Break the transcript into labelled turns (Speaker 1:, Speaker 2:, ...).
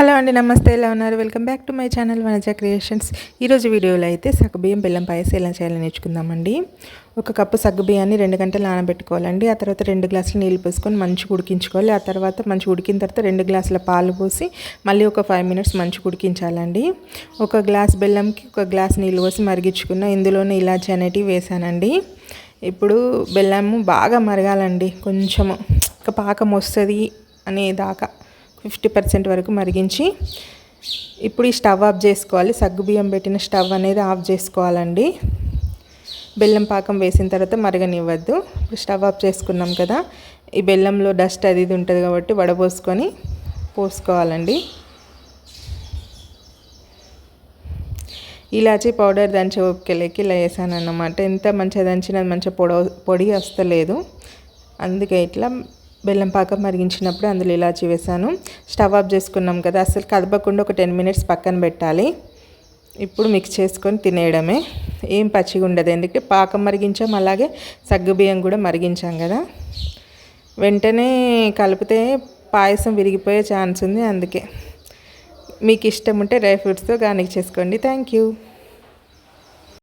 Speaker 1: Hello అండి నమస్తే. ఎలా ఉన్నారు? Welcome back to my channel Vanaja Creations. ఈరోజు వీడియోలో అయితే సగ్గుబియ్యం బెల్లం పాయసం ఎలా చేయాలని నేర్చుకుందామండి. ఒక కప్పు సగ్గుబియ్యాన్ని రెండు గంటలు నానబెట్టుకోవాలండి. ఆ తర్వాత రెండు గ్లాసులు నీళ్ళు పోసుకొని మంచిగా ఉడికించుకోవాలి. ఆ తర్వాత మంచి ఉడికిన తర్వాత రెండు గ్లాసుల పాలు పోసి మళ్ళీ ఒక ఫైవ్ మినిట్స్ మంచిగా ఉడికించాలండి. ఒక గ్లాస్ బెల్లంకి ఒక గ్లాస్ నీళ్ళు పోసి మరిగించుకున్న ఇందులోనే ఇలాచి అనేటివి వేసానండి. ఇప్పుడు బెల్లము బాగా మరగాలండి. కొంచెము ఒక పాకం వస్తుంది అనే దాకా ఫిఫ్టీ పర్సెంట్ వరకు మరిగించి ఇప్పుడు ఈ స్టవ్ ఆఫ్ చేసుకోవాలి. సగ్గుబియ్యం పెట్టిన స్టవ్ అనేది ఆఫ్ చేసుకోవాలండి. బెల్లం పాకం వేసిన తర్వాత మరగనివ్వద్దు. ఇప్పుడు స్టవ్ ఆఫ్ చేసుకున్నాం కదా ఈ బెల్లంలో డస్ట్ అది ఇది ఉంటుంది కాబట్టి వడబోసుకొని పోసుకోవాలండి. ఇలాచీ పౌడర్ దంచి ఓపికలేకి ఇలా వేసాను అన్నమాట ఎంత మంచిగా దంచినది మంచిగా పొడ పొడి వస్తలేదు. అందుకే ఇట్లా బెల్లం పాకం మరిగించినప్పుడు అందులో ఇలాచి వేసాను. స్టవ్ ఆఫ్ చేసుకున్నాం కదా అసలు కదపకుండా ఒక టెన్ మినిట్స్ పక్కన పెట్టాలి. ఇప్పుడు మిక్స్ చేసుకొని తినేయడమే. ఏం పచ్చిగా ఉండదు ఎందుకంటే పాకం మరిగించాం అలాగే సగ్గుబియ్యం కూడా మరిగించాం కదా. వెంటనే కలిపితే పాయసం విరిగిపోయే ఛాన్స్ ఉంది అందుకే. మీకు ఇష్టం ఉంటే డ్రై ఫ్రూట్స్తో గార్నిక్ చేసుకోండి. Thank you.